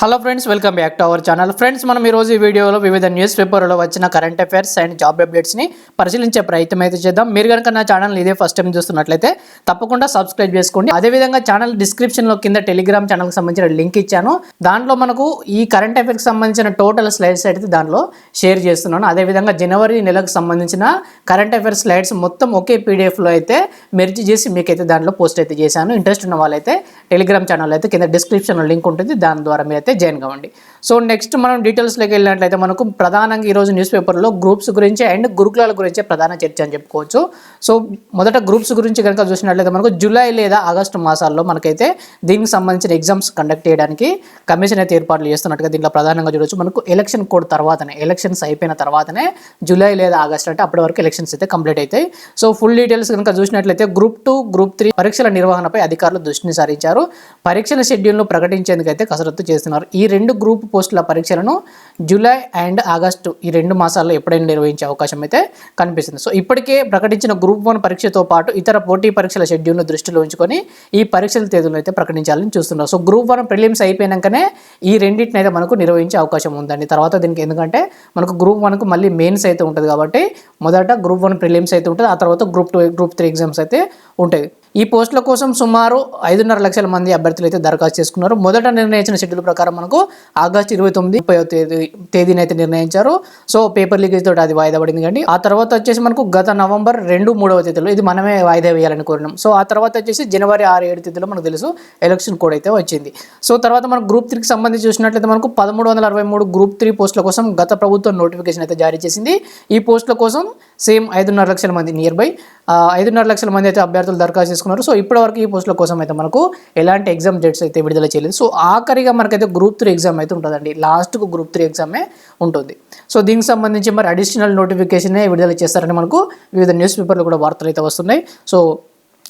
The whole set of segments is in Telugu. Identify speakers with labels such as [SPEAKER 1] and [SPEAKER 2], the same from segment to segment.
[SPEAKER 1] Hello friends welcome back to our channel. Friends మనం ఈ రోజు ఈ వీడియోలో వివిధ న్యూస్ పేపర్లో వచ్చిన కరెంట్ అఫైర్స్ అండ్ జాబ్ అప్డేట్స్ని పరిశీలించే ప్రయత్నం అయితే చేద్దాం. మీరు కనుక నా ఛానల్ ఇదే ఫస్ట్ టైం చూస్తున్నట్లయితే తప్పకుండా సబ్స్క్రైబ్ చేసుకోండి. అదేవిధంగా ఛానల్ డిస్క్రిప్షన్లో కింద టెలిగ్రామ్ ఛానల్కి సంబంధించిన లింక్ ఇచ్చాను. దాంట్లో మనకు ఈ కరెంట్ అఫైర్స్కి సంబంధించిన టోటల్ స్లైడ్స్ అయితే దాంట్లో షేర్ చేస్తున్నాను. అదేవిధంగా జనవరి నెలకు సంబంధించిన కరెంట్ అఫైర్స్ స్లైడ్స్ మొత్తం ఒకే పీడిఎఫ్లో అయితే మెర్జ్ చేసి మీకైతే దాంట్లో పోస్ట్ అయితే చేశాను. ఇంట్రెస్ట్ ఉన్న వాళ్ళైతే టెలిగ్రామ్ ఛానల్ అయితే కింద డిస్క్రిప్షన్లో లింక్ ఉంటుంది. దాని ద్వారా మీరు అయితే జాయిన్ కావండి. సో నెక్స్ట్ మనం డీటెయిల్స్లోకి వెళ్ళినట్లయితే మనకు ప్రధానంగా ఈరోజు న్యూస్ పేపర్లో గ్రూప్స్ గురించి అండ్ గురుకులాల గురించి ప్రధాన చర్చ అని చెప్పుకోవచ్చు. సో మొదట గ్రూప్స్ గురించి కనుక చూసినట్లయితే మనకు జూలై లేదా ఆగస్టు మాసాల్లో మనకైతే దీనికి సంబంధించిన ఎగ్జామ్స్ కండక్ట్ చేయడానికి కమిషన్ అయితే ఏర్పాట్లు చేస్తున్నట్టుగా దీంట్లో ప్రధానంగా చూడొచ్చు. మనకు ఎలక్షన్ కోడ్ తర్వాతనే ఎలక్షన్స్ అయిపోయిన తర్వాతనే జూలై లేదా ఆగస్ట్ అంటే అప్పటి వరకు ఎలక్షన్స్ అయితే కంప్లీట్ అవుతాయి. సో ఫుల్ డీటెయిల్స్ కనుక చూసినట్లయితే గ్రూప్ టూ గ్రూప్ త్రీ పరీక్షల నిర్వహణపై అధికారులు దృష్టిని సారించారు. పరీక్షల షెడ్యూల్ను ప్రకటించేందుకైతే కసరత్తు చేస్తున్నారు. ఈ రెండు గ్రూప్ పోస్టుల పరీక్షలను జూలై అండ్ ఆగస్టు ఈ రెండు మాసాల్లో ఎప్పుడైనా నిర్వహించే అవకాశం అయితే కనిపిస్తుంది. సో ఇప్పటికే ప్రకటించిన గ్రూప్ వన్ పరీక్షతో పాటు ఇతర పోటీ పరీక్షల షెడ్యూల్ను దృష్టిలో ఉంచుకొని ఈ పరీక్షల తేదీలను అయితే ప్రకటించాలని చూస్తున్నారు సో గ్రూప్ వన్ ప్రిలిమ్స్ అయిపోయినాకనే ఈ రెండింటిని అయితే మనకు నిర్వహించే అవకాశం ఉందండి. తర్వాత దీనికి ఎందుకంటే మనకు గ్రూప్ వన్కు మళ్ళీ మెయిన్స్ అయితే ఉంటుంది కాబట్టి మొదట గ్రూప్ వన్ ప్రిలిమ్స్ అయితే ఉంటుంది. ఆ తర్వాత group two group three exams అయితే ఉంటాయి. ఈ పోస్టుల కోసం సుమారు ఐదున్నర లక్షల మంది అభ్యర్థులు అయితే దరఖాస్తు చేసుకున్నారు. మొదట నిర్ణయించిన షెడ్యూల్ ప్రకారం మనకు ఆగస్టు ఇరవై తొమ్మిది ముప్పై తేదీ తేదీని అయితే నిర్ణయించారు. సో పేపర్ లీకేజ్ తోటి అది వాయిదా పడింది కానీ ఆ తర్వాత వచ్చేసి మనకు గత నవంబర్ రెండు మూడవ తేదీలో ఇది మనమే వాయిదా వేయాలని కోరినాం. సో ఆ తర్వాత వచ్చేసి జనవరి ఆరు ఏడు తేదీలో మనకు తెలుసు ఎలక్షన్ కోడ్ అయితే వచ్చింది. సో తర్వాత మనకు గ్రూప్ త్రీకి సంబంధించి చూసినట్లయితే మనకు పదమూడు వందల అరవై మూడు గ్రూప్ త్రీ పోస్టుల కోసం గత ప్రభుత్వం నోటిఫికేషన్ అయితే జారీ చేసింది. ఈ పోస్టుల కోసం సేమ్ ఐదున్నర లక్షల మంది నియర్ బై. ఐదున్నర లక్షల మంది అయితే అభ్యర్థులు దరఖాస్తు చేసుకున్నారు. సో ఇప్పటివరకు ఈ పోస్టుల కోసం అయితే మనకు ఎలాంటి ఎగ్జామ్ డేట్స్ అయితే విడుదల చేయలేదు. సో ఆఖరిగా మనకైతే గ్రూప్ త్రీ ఎగ్జామ్ అయితే ఉంటుందండి. లాస్ట్కు గ్రూప్ త్రీ ఎగ్జామే ఉంటుంది. సో దీనికి సంబంధించి మరి అడిషనల్ నోటిఫికేషనే విడుదల చేస్తారని మనకు వివిధ న్యూస్ పేపర్లు కూడా వార్తలు అయితే వస్తున్నాయి. సో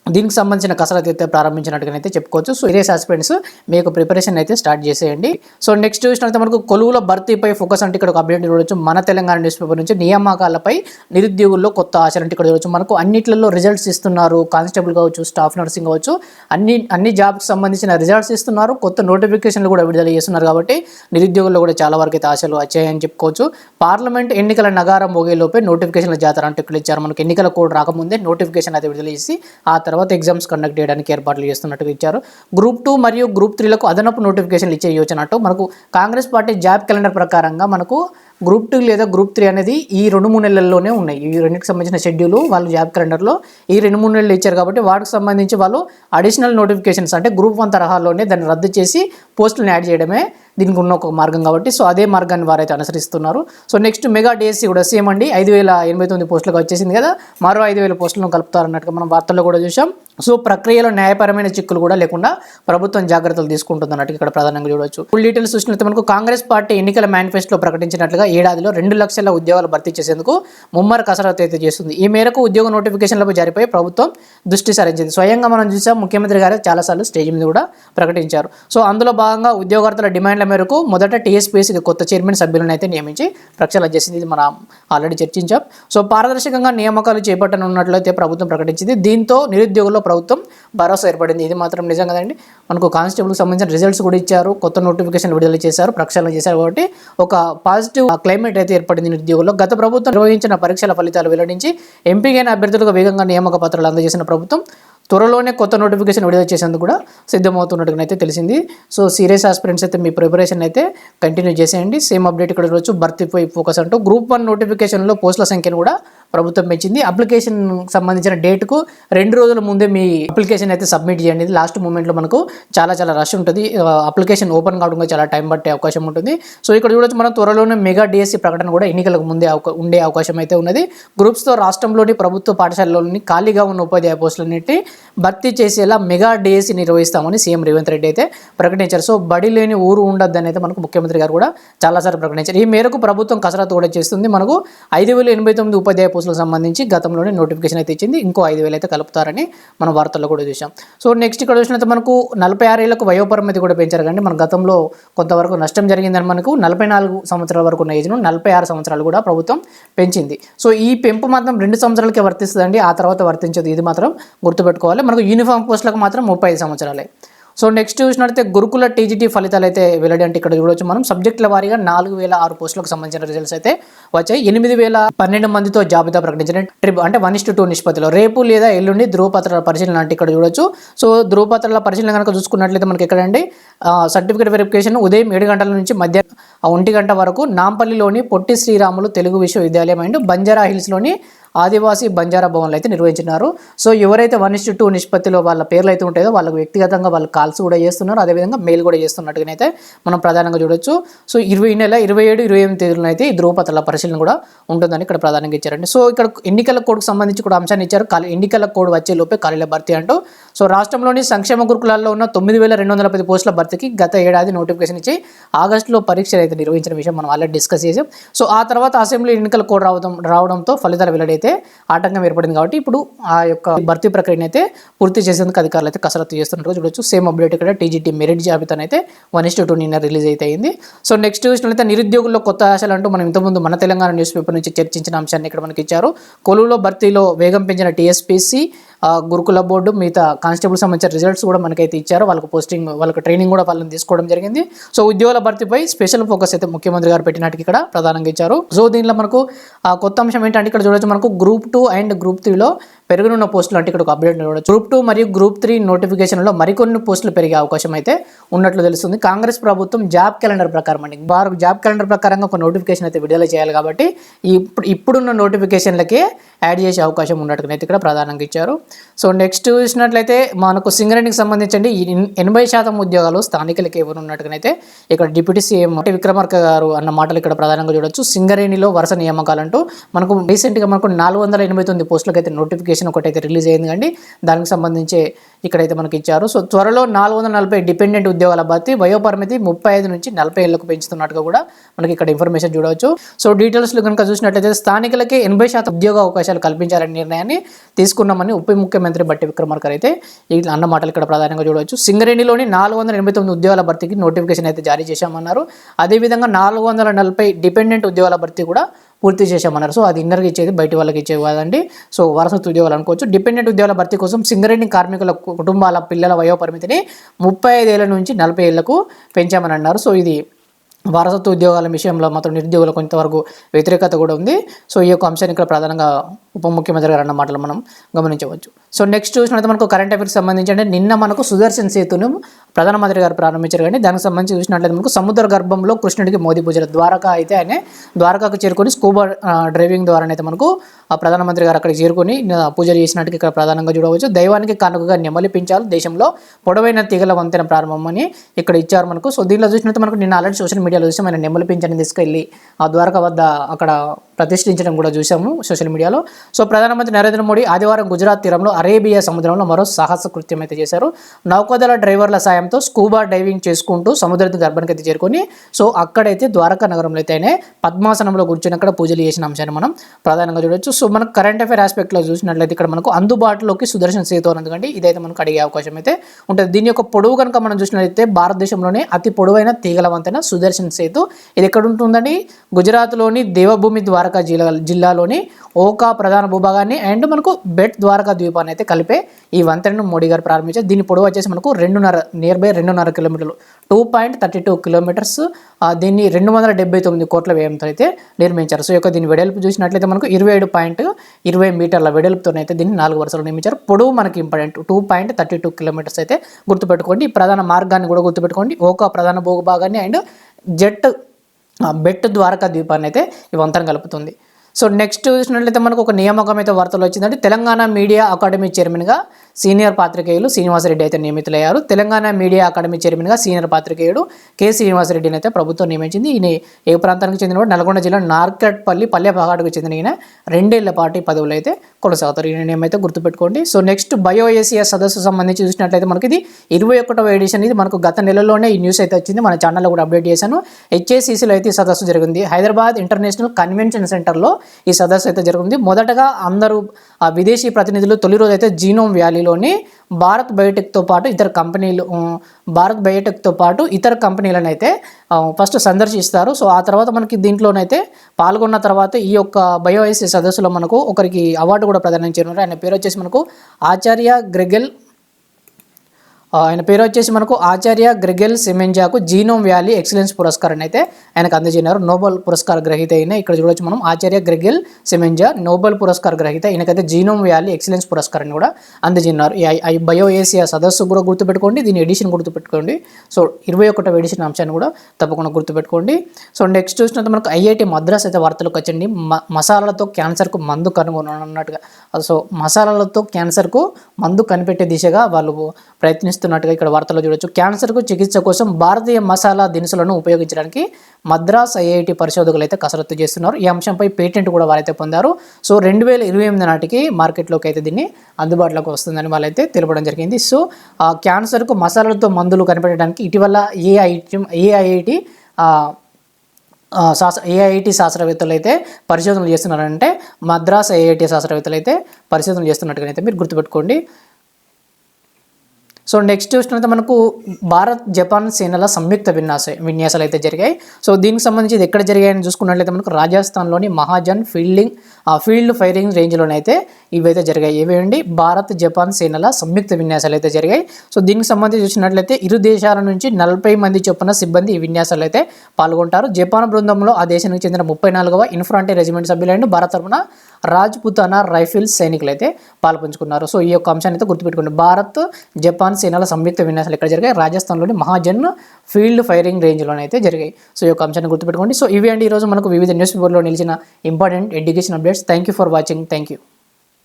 [SPEAKER 1] దీనికి సంబంధించిన కసరత్ అయితే ప్రారంభించినట్టుగానైతే చెప్పుకోవచ్చు. సో సీరియస్ ఆస్పిరెంట్స్ మీకు ప్రిపరేషన్ అయితే స్టార్ట్ చేసేయండి. సో నెక్స్ట్ చూసినట్లయితే మనకు కొలువుల భర్తీపై ఫోకస్ అంటే ఇక్కడ ఒక అప్డేట్ చూడవచ్చు మన తెలంగాణ న్యూస్ పేపర్ నుంచి నియామకాలపై నిరుద్యోగుల్లో కొత్త ఆశలు అంటే ఇక్కడ చూడవచ్చు మనకు అన్నిట్లలో రిజల్ట్స్ ఇస్తున్నారు. కానిస్టేబుల్ కావచ్చు స్టాఫ్ నర్సింగ్ కావచ్చు. అన్ని అన్ని జాబ్కి సంబంధించిన రిజల్ట్స్ ఇస్తున్నారు. కొత్త నోటిఫికేషన్లు కూడా విడుదల చేస్తున్నారు కాబట్టి నిరుద్యోగుల్లో కూడా చాలా వరకు అయితే ఆశలు వచ్చాయని చెప్పుకోవచ్చు. పార్లమెంట్ ఎన్నికల నగారం మోగేలోపే నోటిఫికేషన్ల జాతర అంటే ఇక్కడ ఇచ్చారు. మనకు ఎన్నికల కోడ్ రాకముందే నోటిఫికేషన్ అయితే విడుదల చేసి ఆ తర్వాత ఎగ్జామ్స్ కండక్ట్ చేయడానికి ఏర్పాట్లు చేస్తున్నట్టుగా ఇచ్చారు. గ్రూప్ టూ మరియు గ్రూప్ త్రీలకు అదనపు నోటిఫికేషన్లు ఇచ్చే యోచనట్టు మనకు కాంగ్రెస్ పార్టీ జాబ్ క్యాలెండర్ ప్రకారంగా మనకు గ్రూప్ టూ లేదా గ్రూప్ త్రీ అనేది ఈ రెండు మూడు నెలల్లోనే ఉన్నాయి. ఈ రెండుకి సంబంధించిన షెడ్యూల్ వాళ్ళు జాబ్ క్యాలెండర్లో ఈ రెండు మూడు నెలలు ఇచ్చారు కాబట్టి వాటికి సంబంధించి వాళ్ళు అడిషనల్ నోటిఫికేషన్స్ అంటే గ్రూప్ వన్ తరహాలోనే దాన్ని రద్దు చేసి పోస్టులను యాడ్ చేయడమే దీనికి ఉన్న ఒక మార్గం కాబట్టి. సో అదే మార్గాన్ని వారైతే అనుసరిస్తున్నారు. సో నెక్స్ట్ మెగా డిఎస్సి కూడా సేమ్ అండి. ఐదు వేల ఎనభై తొమ్మిది పోస్టులకు వచ్చేసింది కదా. మరో ఐదు వేల పోస్టులను కలుపుతారన్నట్టుగా మనం వార్తల్లో కూడా చూసాం సో ప్రక్రియలో న్యాయపరమైన చిక్కులు కూడా లేకుండా ప్రభుత్వం జాగ్రత్తలు తీసుకుంటుంది అన్నట్టు ఇక్కడ ప్రధానంగా చూడవచ్చు ఫుల్ డీటెయిల్స్ చూసినట్లయితే మనకు కాంగ్రెస్ పార్టీ ఎన్నికల మేనిఫెస్టోలో ప్రకటించినట్లుగా ఏడాదిలో రెండు లక్షల ఉద్యోగాలు భర్తీ చేసేందుకు ముమ్మర కసరత్తు అయితే చేస్తుంది. ఈ మేరకు ఉద్యోగ నోటిఫికేషన్లపై జారీపై ప్రభుత్వం దృష్టి సారించింది. స్వయంగా మనం చూసాం ముఖ్యమంత్రి గారు చాలాసార్లు స్టేజ్ మీద కూడా ప్రకటించారు. సో అందులో భాగంగా ఉద్యోగార్థుల డిమాండ్ల మేరకు మొదట టీఎస్పీఎస్కి కొత్త చైర్మన్ సభ్యులను అయితే నియమించి ప్రక్షాళన చేసింది ఇది మనం ఆల్రెడీ చర్చించాం. సో పారదర్శకంగా నియామకాలు చేపట్టనున్నట్లయితే ప్రభుత్వం ప్రకటించింది. దీంతో నిరుద్యోగుల్లో ప్రభుత్వం భరోసా ఏర్పడింది. ఇది మాత్రం నిజం కదండి. మనకు కానిస్టేబుల్కి సంబంధించిన రిజల్ట్స్ కూడా ఇచ్చారు. కొత్త నోటిఫికేషన్ విడుదల చేశారు. ప్రక్షాళన చేశారు కాబట్టి ఒక పాజిటివ్ క్లైమేట్ అయితే ఏర్పడింది నిరుద్యోగుల్లో. గత ప్రభుత్వం నిర్వహించిన పరీక్షల ఫలితాలు వెల్లడించి ఎంపికైన అభ్యర్థులకు వేగంగా నియామక పత్రాలు అందజేసిన ప్రభుత్వం త్వరలోనే కొత్త నోటిఫికేషన్ విడుదల చేసేందుకు కూడా సిద్ధమవుతున్నట్టుగా అయితే తెలిసింది. సో సీరియస్ ఆస్పిరెంట్స్ అయితే మీ ప్రిపరేషన్ అయితే కంటిన్యూ చేసేయండి. సేమ్ అప్డేట్ ఇక్కడ చూడవచ్చు భర్తీపై ఫోకస్ అంటూ గ్రూప్ వన్ నోటిఫికేషన్లో పోస్టుల సంఖ్యను కూడా ప్రభుత్వం పెంచింది అప్లికేషన్ సంబంధించిన డేట్కు రెండు రోజుల ముందే మీ అప్లికేషన్ అయితే సబ్మిట్ చేయండి. లాస్ట్ మూమెంట్లో మనకు చాలా చాలా రష్ ఉంటుంది. అప్లికేషన్ ఓపెన్ కావడం చాలా టైం పట్టే అవకాశం ఉంటుంది. సో ఇక్కడ చూడొచ్చు మనం త్వరలోనే మెగా డిఎస్సి ప్రకటన కూడా ఎన్నికలకు ముందే అవకా- ఉండే అవకాశం అయితే ఉన్నది. గ్రూప్స్తో రాష్ట్రంలోని ప్రభుత్వ పాఠశాలలోని ఖాళీగా ఉన్న ఉపాధ్యాయ పోస్టులన్నిటి భర్తీ చేసేలా మెగా డిఎస్సి నిర్వహిస్తామని సీఎం రేవంత్ రెడ్డి అయితే ప్రకటించారు. సో బడి లేని ఊరు ఉండొద్దని అయితే మనకు ముఖ్యమంత్రి గారు కూడా చాలాసార్లు ప్రకటించారు. ఈ మేరకు ప్రభుత్వం కసరత్తు కూడా చేస్తుంది. మనకు ఐదు వేల ఎనభై తొమ్మిది ఉపాధ్యాయ పోస్టులకు సంబంధించి గతంలోనే నోటిఫికేషన్ అయితే ఇచ్చింది. ఇంకో ఐదు వేలు అయితే కలుపుతారని మన వార్తల్లో కూడా చూసాం సో నెక్స్ట్ ఇక్కడ చూసినట్టు మనకు నలభై ఆరు ఏళ్ళకు వయోపరిమితి కూడా పెంచారు కానీ మన గతంలో కొంతవరకు నష్టం జరిగిందని మనకు నలభై నాలుగు సంవత్సరాల వరకు ఉన్న ఏజ్ను నలభై ఆరు సంవత్సరాలు కూడా ప్రభుత్వం పెంచింది. సో ఈ పెంపు మాత్రం రెండు సంవత్సరాలకే వర్తిస్తుందండి. ఆ తర్వాత వర్తించదు. ఇది మాత్రం గుర్తుపెట్టుకోవాలి. మనకు యూనిఫామ్ పోస్టులకు మాత్రం ముప్పై ఐదు సంవత్సరాలే. సో నెక్స్ట్ చూసినట్లయితే గురుకుల టీజీటీ ఫలితాలు అయితే వెల్లడి అంటే ఇక్కడ చూడవచ్చు మనం. సబ్జెక్టుల వారీగా నాలుగు వేల ఆరు పోస్టులకు సంబంధించిన రిజల్ట్స్ అయితే వచ్చాయి. ఎనిమిది వేల పన్నెండు మందితో జాబితా ప్రకటించిన ట్రిప్ అంటే వన్ ఇస్టు టూ నిష్పత్తిలో. రేపు లేదా ఎల్లుండి ధృవపత్రాల పరిశీలన అంటే ఇక్కడ చూడొచ్చు. సో ధ్రువపత్రాల పరిశీలన కనుక చూసుకున్నట్లయితే మనకి ఎక్కడండి? సర్టిఫికేట్ వెరిఫికేషన్ ఉదయం ఏడు గంటల నుంచి మధ్య ఒంటి గంట వరకు నాంపల్లిలోని పొట్టి శ్రీరాములు తెలుగు విశ్వవిద్యాలయం అండ్ బంజారా హిల్స్లోని ఆదివాసీ బంజారా భవన్లు అయితే నిర్వహించినారు. సో ఎవరైతే వన్ ఇస్టు టూ నిష్పత్తిలో వాళ్ళ పేర్లు అయితే ఉంటాయో వాళ్ళకు వ్యక్తిగతంగా వాళ్ళు కాల్స్ కూడా చేస్తున్నారు. అదేవిధంగా మెయిల్ కూడా చేస్తున్నట్టుగానైతే మనం ప్రధానంగా చూడొచ్చు. సో ఇరవై నెల ఇరవై ఏడు ఇరవై ఎనిమిది తేదీలను అయితే ఈ ధృవపత్రాల పరిశీలన కూడా ఉంటుందని ఇక్కడ ప్రధానంగా ఇచ్చారండి. సో ఇక్కడ ఎన్నికల కోడ్కు సంబంధించి కూడా అంశాన్ని ఇచ్చారు. ఎన్నికల కోడ్ వచ్చే లోపే ఖాళీల భర్తీ అంటూ. సో రాష్ట్రంలోని సంక్షేమ గురుకులాల్లో ఉన్న తొమ్మిది వేల రెండు వందల పది పోస్టుల భర్తీకి గత ఏడాది నోటిఫికేషన్ ఇచ్చి ఆగస్టులో పరీక్షలు అయితే నిర్వహించిన విషయం మనం ఆల్రెడీ డిస్కస్ చేసాం సో ఆ తర్వాత అసెంబ్లీ ఎన్నికల కోడ్ రావడం రావడంతో ఫలితాలు వెల్లడైతే ఆటంకం ఏర్పడింది కాబట్టి ఇప్పుడు ఆ యొక్క భర్తీ ప్రక్రియను అయితే పూర్తి చేసేందుకు అధికారులు అయితే కసరత్తు చేస్తున్నట్టు చూడొచ్చు సేమ్ అప్డేట్ ఇక్కడ టీజీటీ మెరిట్ జాబితాను అయితే వన్ ఇస్ టూ నిన్న రిలీజ్ అయితే అయింది. సో నెక్స్ట్ చూసినట్లయితే నిరుద్యోగుల్లో కొత్త ఆశలు అంటూ మనం ఇంతకుముందు మన తెలంగాణ న్యూస్ పేపర్ నుంచి చర్చించిన అంశాన్ని ఇక్కడ మనకి ఇచ్చారు. కొలువులో భర్తీలో వేగం పెంచిన టీఎస్పీసీ గురుకుల బోర్డు మిగతా కానిస్టేబుల్ సంబంధించిన రిజల్ట్స్ కూడా మనకైతే ఇచ్చారు. వాళ్ళకు పోస్టింగ్ వాళ్ళకి ట్రైనింగ్ కూడా వాళ్ళని తీసుకోవడం జరిగింది. సో ఉద్యోగాల భర్తీపై స్పెషల్ ఫోకస్ అయితే ముఖ్యమంత్రి గారు పెట్టినట్టు ఇక్కడ ప్రధానంగా ఇచ్చారు. సో దీనిలో మనకు ఆ కొత్త అంశం ఏంటంటే ఇక్కడ చూడొచ్చు మనకు గ్రూప్ టూ అండ్ గ్రూప్ త్రీలో పెరుగునున్న పోస్టులు అంటే ఇక్కడ ఒక అప్డేట్ చూడవచ్చు గ్రూప్ టూ మరియు గ్రూప్ త్రీ నోటిఫికేషన్లో మరికొన్ని పోస్టులు పెరిగే అవకాశం అయితే ఉన్నట్లు తెలుస్తుంది. కాంగ్రెస్ ప్రభుత్వం జాబ్ క్యాలెండర్ ప్రకారం అండి. వారు జాబ్ క్యాలెండర్ ప్రకారంగా ఒక నోటిఫికేషన్ అయితే విడుదల చేయాలి కాబట్టి ఇప్పుడు ఇప్పుడున్న నోటిఫికేషన్లకే యాడ్ చేసే అవకాశం ఉన్నట్టుగా అయితే ఇక్కడ ప్రధానంగా ఇచ్చారు. సో నెక్స్ట్ చూసినట్లయితే మనకు సింగరేణికి సంబంధించండి. ఎనభై శాతం ఉద్యోగాలు స్థానికులకి ఎవరు ఇక్కడ డిప్యూటీ సీఎం విక్రమార్క గారు అన్న మాటలు ఇక్కడ ప్రధానంగా చూడొచ్చు. సింగరేణిలో వరుస నియామకాలంటూ మనకు రీసెంట్గా మనకు నాలుగు వందల ఎనభై తొమ్మిది పోస్టులకైతే నోటిఫికేషన్ నోటిఫికేషన్ ఒకటైతే రిలీజ్ అయింది కండి. దానికి సంబంధించి ఇక్కడైతే మనకి ఇచ్చారు సో త్వరలో నాలుగు వందల నలభై డిపెండెంట్ ఉద్యోగాల భర్తీ వయోపరిమితి ముప్పై ఐదు నుంచి నలభై ఏళ్ళకు పెంచుతున్నట్టుగా కూడా మనకి ఇక్కడ ఇన్ఫర్మేషన్ చూడవచ్చు. సో డీటెయిల్స్లో కనుక చూసినట్లయితే స్థానికులకి ఎనభై శాతం ఉద్యోగ అవకాశాలు కల్పించాలనే నిర్ణయాన్ని తీసుకున్నామని ఉప ముఖ్యమంత్రి బట్టి విక్రమార్కర్ అయితే ఈ అన్న మాటలు ఇక్కడ ప్రధానంగా చూడవచ్చు. సింగరేణిలోని నాలుగు వందల ఎనభై తొమ్మిది ఉద్యోగాల భర్తీకి నోటిఫికేషన్ అయితే జారీ చేశామన్నారు. అదేవిధంగా నాలుగు వందల నలభై డిపెండెంట్ ఉద్యోగాల భర్తీ కూడా పూర్తి చేశామన్నారు. సో అది ఇన్నర్కి ఇచ్చేది బయట వాళ్ళకి ఇచ్చేవాదండి కాదండి. సో వారసత్వ ఉద్యోగాలు అనుకోవచ్చు. డిపెండెంట్ ఉద్యోగాల భర్తీ కోసం సింగరేణి కార్మికులకు కుటుంబాల పిల్లల వయోపరిమితిని ముప్పై ఐదేళ్ళ నుంచి నలభై ఏళ్ళకు పెంచామని అన్నారు సో ఇది వారసత్వ ఉద్యోగాల విషయంలో మాత్రం నిరుద్యోగులకు కొంతవరకు వ్యతిరేకత కూడా ఉంది. సో ఈ యొక్క అంశాన్ని ఇక్కడ ప్రధానంగా ఉప ముఖ్యమంత్రి గారు అన్న మాటలు మనం గమనించవచ్చు. సో నెక్స్ట్ చూసినట్టు మనకు కరెంట్ అఫేర్స్ సంబంధించి అంటే నిన్న మనకు సుదర్శన్ సేతును ప్రధానమంత్రి గారు ప్రారంభించారు కానీ దానికి సంబంధించి చూసినట్లయితే మనకు సముద్ర గర్భంలో కృష్ణుడికి మోదీ పూజలు ద్వారకా అయితే ఆయన ద్వారకాకు చేరుకొని స్కూబా డ్రైవింగ్ ద్వారానైతే మనకు ఆ ప్రధానమంత్రి గారు అక్కడికి చేరుకొని పూజలు చేసినట్టుగా ఇక్కడ ప్రధానంగా చూడవచ్చు. దైవానికి కానుకగా నెమలిపించాలి దేశంలో పొడవైన తీగల వంతెన ప్రారంభమని ఇక్కడ ఇచ్చారు మనకు. సో దీనిలో చూసినట్టు మనకు నిన్న ఆల్రెడీ సోషల్ మీడియాలో చూసి ఆయన నెమలిపించని తీసుకెళ్ళి ఆ ద్వారకా వద్ద అక్కడ ప్రతిష్ఠించడం కూడా చూసాము సోషల్ మీడియాలో. సో ప్రధానమంత్రి నరేంద్ర మోడీ ఆదివారం గుజరాత్ తీరంలో అరేబియా సముద్రంలో మరో సాహస కృత్యం అయితే చేశారు. నౌకాదళ డ్రైవర్ల సాయంతో స్కూబా డైవింగ్ చేసుకుంటూ సముద్ర గర్భానికి అయితే చేరుకొని సో అక్కడైతే ద్వారకా నగరంలో అయితే పద్మాసనంలో కూర్చొని అక్కడ పూజలు చేసిన అంశాన్ని మనం ప్రధానంగా చూడొచ్చు. సో మనకు కరెంట్ అఫేర్ ఆస్పెక్ట్లో చూసినట్లయితే ఇక్కడ మనకు అందుబాటులోకి సుదర్శన్ సేతు ఉన్నందుకంటే ఇదైతే మనకు అడిగే అవకాశం అయితే ఉంటుంది. దీని యొక్క పొడవు కనుక మనం చూసినట్లయితే భారతదేశంలోనే అతి పొడవైన తీగల వంతెన సుదర్శన్ సేతు. ఇది ఎక్కడ ఉంటుందండి? గుజరాత్లోని దేవభూమి ద్వారకా జిల్లా జిల్లాలోని ఓకా ప్రధాన భూభాగాన్ని అండ్ మనకు బెట్ ద్వారకా ద్వీపాన్ని అయితే కలిపే ఈ వంతెనను మోడీ గారు ప్రారంభించారు. దీని పొడవు వచ్చేసి మనకు రెండున్నర నియర్ బై రెండున్నర కిలోమీటర్లు. Two point thirty two kilometres దీన్ని రెండు వందల డెబ్బై తొమ్మిది కోట్ల వ్యయంతో అయితే నిర్మించారు. సో యొక్క దీని వెడల్పు చూసినట్లయితే మనకు ఇరవై ఏడు పాయింట్ ఇరవై మీటర్ల వెడల్పుతోనైతే దీన్ని నాలుగు వరుసలు నిర్మించారు. పొడవు మనకి important two point thirty two kilometres అయితే గుర్తుపెట్టుకోండి. ఈ ప్రధాన మార్గాన్ని కూడా గుర్తుపెట్టుకోండి. ఓకా ప్రధాన భూభాగాన్ని అండ్ జెట్ బెట్ ద్వారకా ద్వీపాన్ని అయితే ఈ వంతెన కలుపుతుంది. సో నెక్స్ట్ చూసినట్లయితే మనకు ఒక నియామకం అయితే వార్తలు వచ్చిందంటే తెలంగాణ మీడియా అకాడమీ చైర్మన్గా సీనియర్ పాత్రికేయులు శ్రీనివాసరెడ్డి అయితే నియమితులయ్యారు. తెలంగాణ మీడియా అకాడమీ చైర్మన్గా సీనియర్ పాత్రికేయుడు కె శ్రీనివాసరెడ్డిని అయితే ప్రభుత్వం నియమించింది. ఈయన ఏ ప్రాంతానికి చెందిన నల్గొండ జిల్లా నార్కట్పల్లి పల్లె పహాడుకు చెందిన ఈయన రెండేళ్ళ పాటు పదవులు అయితే కొనసాగుతారు. ఈయన నేమ్ అయితే గుర్తుపెట్టుకోండి. సో నెక్స్ట్ బయోఏసియస్ సదస్సు సంబంధించి చూసినట్లయితే మనకి ఇది ఇరవై ఒకటవ ఎడిషన్. ఇది మనకు గత నెలలోనే ఈ న్యూస్ అయితే వచ్చింది. మన ఛానల్లో కూడా అప్డేట్ చేశాను. హెచ్ఏసీసీలో అయితే ఈ సదస్సు జరిగింది. హైదరాబాద్ ఇంటర్నేషనల్ కన్వెన్షన్ సెంటర్లో ఈ సదస్సు అయితే జరిగింది. మొదటగా అందరూ విదేశీ ప్రతినిధులు తొలి రోజు అయితే జీనోమ్ వ్యాలీలోని భారత్ బయోటెక్తో పాటు ఇతర కంపెనీలు భారత్ బయోటెక్తో పాటు ఇతర కంపెనీలను అయితే ఫస్ట్ సందర్శిస్తారు. సో ఆ తర్వాత మనకి దీంట్లోనైతే పాల్గొన్న తర్వాత ఈ యొక్క బయోఐసీ సదస్సులో మనకు ఒకరికి అవార్డు కూడా ప్రదానం చేయనున్నారు. ఆయన పేరు వచ్చేసి మనకు ఆచార్య గ్రెగెల్ ఆయన పేరు వచ్చేసి మనకు ఆచార్య గ్రెగెల్ సెమెంజాకు జీనోమ్ వ్యాలీ ఎక్సలెన్స్ పురస్కారాన్ని అయితే ఆయనకు అందజేసినారు నోబెల్ పురస్కార గ్రహీత అయిన ఇక్కడ చూడొచ్చు మనం ఆచార్య గ్రెగెల్ సెమెంజా నోబెల్ పురస్కార గ్రహీత. ఈయనకైతే జీనోమ్ వ్యాలీ ఎక్సలెన్స్ పురస్కారాన్ని కూడా అందజేసినారు ఈ ఐ- బయో ఏసియా సదస్సు కూడా గుర్తుపెట్టుకోండి దీని ఎడిషన్ గుర్తుపెట్టుకోండి. సో ఇరవై ఒకటో ఎడిషన్ అంశాన్ని కూడా తప్పకుండా గుర్తుపెట్టుకోండి. సో నెక్స్ట్ చూసినంత మనకు ఐఐటి మద్రాస్ అయితే వార్తలకు వచ్చండి. మ- మసాలాలతో క్యాన్సర్కు మందు కనుగొనన్నట్టుగా సో మసాలాలతో క్యాన్సర్కు మందు కనిపెట్టే దిశగా వాళ్ళు ప్రయత్నిస్తున్నట్టుగా ఇక్కడ వార్తలో చూడొచ్చు. క్యాన్సర్కు చికిత్స కోసం భారతీయ మసాలా దినుసులను ఉపయోగించడానికి మద్రాస్ ఐఐటి పరిశోధకులు అయితే కసరత్తు చేస్తున్నారు. ఈ అంశంపై పేటెంట్ కూడా వారైతే పొందారు. సో రెండు వేల ఇరవై ఎనిమిది నాటికి మార్కెట్లోకి అయితే దీన్ని అందుబాటులోకి వస్తుందని వాళ్ళైతే తెలపడం జరిగింది. సో ఆ క్యాన్సర్కు మసాలాలతో మందులు కనిపెట్టడానికి ఇటీవల ఏఐటి ఏఐఐటి శాస్త్ర ఏఐటి శాస్త్రవేత్తలు అయితే పరిశోధనలు చేస్తున్నారంటే మద్రాస్ ఏఐటి శాస్త్రవేత్తలు అయితే పరిశోధనలు చేస్తున్నట్టుగా అయితే మీరు గుర్తుపెట్టుకోండి. సో నెక్స్ట్ చూసినట్లయితే మనకు భారత్ జపాన్ సేనల సంయుక్త విన్యాస విన్యాసాలు అయితే జరిగాయి. సో దీనికి సంబంధించి ఇది ఎక్కడ జరిగాయని చూసుకున్నట్లయితే మనకు రాజస్థాన్లోని మహాజన్ ఫీల్డింగ్ ఆ ఫీల్డ్ ఫైరింగ్ రేంజ్లోనైతే ఇవైతే జరిగాయి. ఇవేంటి భారత్ జపాన్ సేనల సంయుక్త విన్యాసాలు అయితే జరిగాయి. సో దీనికి సంబంధించి చూసినట్లయితే ఇరు దేశాల నుంచి నలభై మంది చొప్పున సిబ్బంది ఈ విన్యాసాలు అయితే పాల్గొంటారు. జపాన్ బృందంలో ఆ దేశానికి చెందిన ముప్పై నాలుగవ ఇన్ఫ్రాంటీ రెజిమెంట్ సభ్యులైన భారత్ తరపున రాజ్పుతానా రైఫిల్స్ సైనికులు అయితే పాల్పంచుకున్నారు. సో ఈ యొక్క అంశాన్ని అయితే గుర్తుపెట్టుకోండి. భారత్ జపాన్ సేనల సంయుక్త విన్యాసాలు ఎక్కడ జరిగాయి? రాజస్థాన్లోని మహాజన్ ఫీల్డ్ ఫైరింగ్ రేంజ్లోనైతే జరిగాయి. సో ఈ యొక్క అంశాన్ని గుర్తుపెట్టుకోండి. సో ఇవి అండి ఈరోజు మనకు వివిధ న్యూస్ పేపర్లో నిలిచిన important education updates. Thank you for watching. Thank you